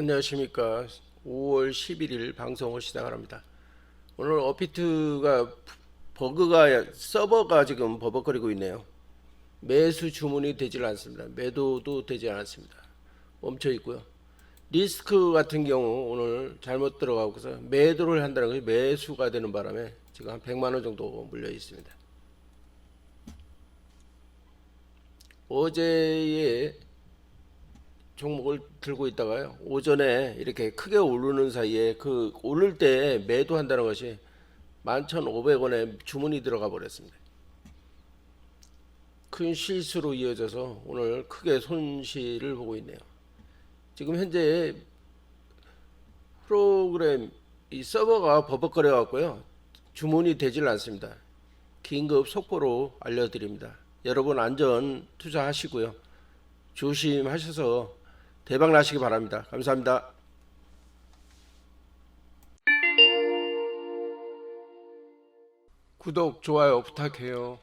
안녕하십니까. 5월 11일 방송을 시작합니다. 오늘 어피트가 버그가 서버가 지금 버벅거리고 있네요. 매수 주문이 되질 않습니다. 매도도 되지 않았습니다. 멈춰 있고요. 리스크 같은 경우 오늘 잘못 들어가고서 매도를 한다는 것이 매수가 되는 바람에 지금 한 100만 원 정도 물려 있습니다. 어제의 종목을 들고 있다가요. 오전에 이렇게 크게 오르는 사이에 그 오를 때 매도한다는 것이 11,500원에 주문이 들어가 버렸습니다. 큰 실수로 이어져서 오늘 크게 손실을 보고 있네요. 지금 현재 프로그램 이 서버가 버벅거려 갖고요. 주문이 되질 않습니다. 긴급 속보로 알려드립니다. 여러분 안전 투자하시고요. 조심하셔서 대박 나시기 바랍니다. 감사합니다. 구독, 좋아요 부탁해요.